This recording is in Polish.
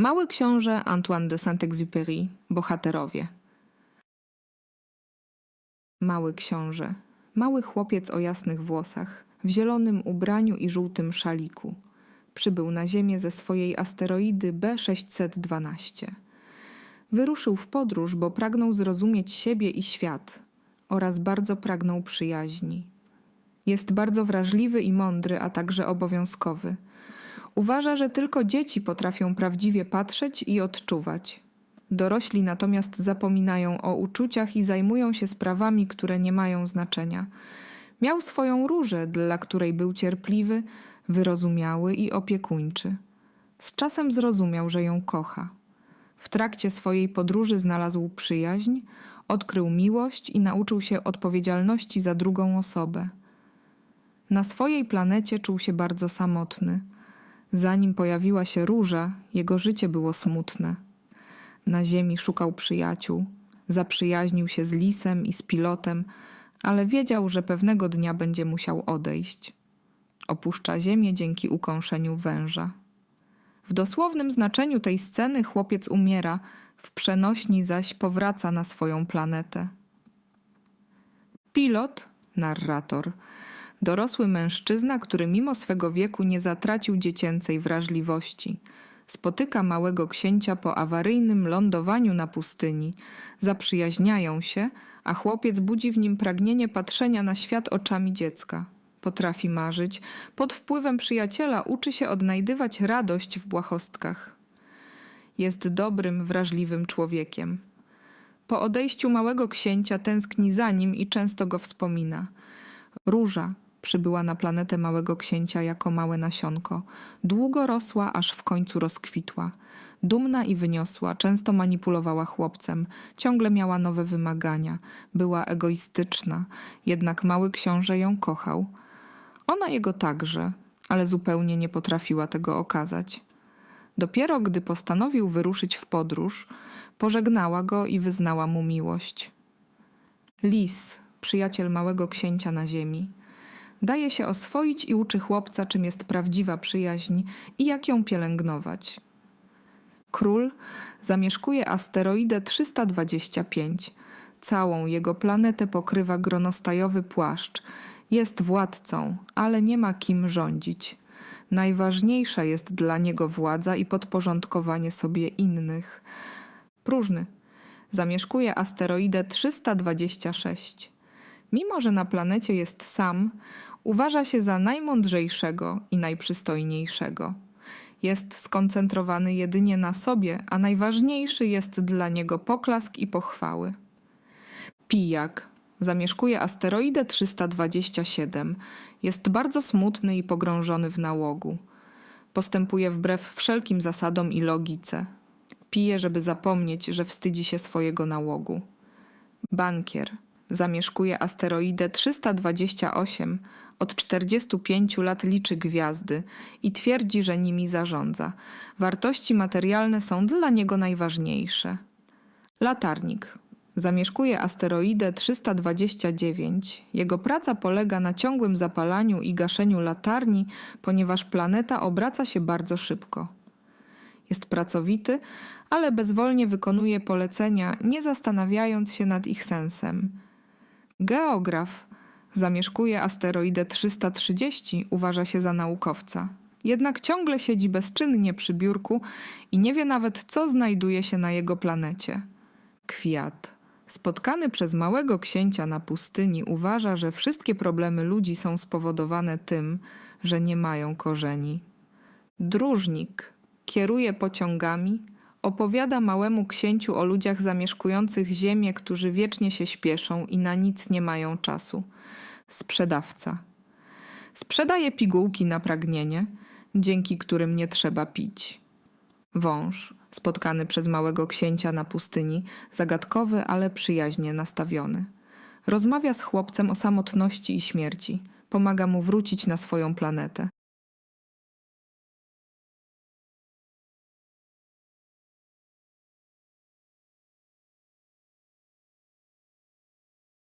Mały książę Antoine de Saint-Exupéry, bohaterowie. Mały książę, mały chłopiec o jasnych włosach, w zielonym ubraniu i żółtym szaliku. Przybył na Ziemię ze swojej asteroidy B612. Wyruszył w podróż, bo pragnął zrozumieć siebie i świat oraz bardzo pragnął przyjaźni. Jest bardzo wrażliwy i mądry, a także obowiązkowy. Uważa, że tylko dzieci potrafią prawdziwie patrzeć i odczuwać. Dorośli natomiast zapominają o uczuciach i zajmują się sprawami, które nie mają znaczenia. Miał swoją różę, dla której był cierpliwy, wyrozumiały i opiekuńczy. Z czasem zrozumiał, że ją kocha. W trakcie swojej podróży znalazł przyjaźń, odkrył miłość i nauczył się odpowiedzialności za drugą osobę. Na swojej planecie czuł się bardzo samotny. Zanim pojawiła się róża, jego życie było smutne. Na ziemi szukał przyjaciół, zaprzyjaźnił się z lisem i z pilotem, ale wiedział, że pewnego dnia będzie musiał odejść. Opuszcza ziemię dzięki ukąszeniu węża. W dosłownym znaczeniu tej sceny chłopiec umiera, w przenośni zaś powraca na swoją planetę. Pilot, narrator, dorosły mężczyzna, który mimo swego wieku nie zatracił dziecięcej wrażliwości. Spotyka małego księcia po awaryjnym lądowaniu na pustyni, zaprzyjaźniają się, a chłopiec budzi w nim pragnienie patrzenia na świat oczami dziecka. Potrafi marzyć, pod wpływem przyjaciela uczy się odnajdywać radość w błahostkach. Jest dobrym, wrażliwym człowiekiem. Po odejściu małego księcia tęskni za nim i często go wspomina. Róża przybyła na planetę małego księcia jako małe nasionko. Długo rosła, aż w końcu rozkwitła. Dumna i wyniosła, często manipulowała chłopcem, ciągle miała nowe wymagania, była egoistyczna, jednak mały książę ją kochał. Ona jego także, ale zupełnie nie potrafiła tego okazać. Dopiero gdy postanowił wyruszyć w podróż, pożegnała go i wyznała mu miłość. Lis, przyjaciel małego księcia na ziemi, daje się oswoić i uczy chłopca, czym jest prawdziwa przyjaźń i jak ją pielęgnować. Król zamieszkuje asteroidę 325. Całą jego planetę pokrywa gronostajowy płaszcz. Jest władcą, ale nie ma kim rządzić. Najważniejsza jest dla niego władza i podporządkowanie sobie innych. Próżny. Zamieszkuje asteroidę 326. Mimo, że na planecie jest sam, uważa się za najmądrzejszego i najprzystojniejszego. Jest skoncentrowany jedynie na sobie, a najważniejszy jest dla niego poklask i pochwały. Pijak zamieszkuje asteroidę 327. Jest bardzo smutny i pogrążony w nałogu. Postępuje wbrew wszelkim zasadom i logice. Pije, żeby zapomnieć, że wstydzi się swojego nałogu. Bankier zamieszkuje asteroidę 328. Od 45 lat liczy gwiazdy i twierdzi, że nimi zarządza. Wartości materialne są dla niego najważniejsze. Latarnik zamieszkuje asteroidę 329. Jego praca polega na ciągłym zapalaniu i gaszeniu latarni, ponieważ planeta obraca się bardzo szybko. Jest pracowity, ale bezwolnie wykonuje polecenia, nie zastanawiając się nad ich sensem. Geograf zamieszkuje asteroidę 330, uważa się za naukowca. Jednak ciągle siedzi bezczynnie przy biurku i nie wie nawet, co znajduje się na jego planecie. Kwiat. Spotkany przez małego księcia na pustyni, uważa, że wszystkie problemy ludzi są spowodowane tym, że nie mają korzeni. Dróżnik kieruje pociągami, opowiada małemu księciu o ludziach zamieszkujących ziemię, którzy wiecznie się śpieszą i na nic nie mają czasu. Sprzedawca sprzedaje pigułki na pragnienie, dzięki którym nie trzeba pić. Wąż, spotkany przez małego księcia na pustyni, zagadkowy, ale przyjaźnie nastawiony. Rozmawia z chłopcem o samotności i śmierci, pomaga mu wrócić na swoją planetę.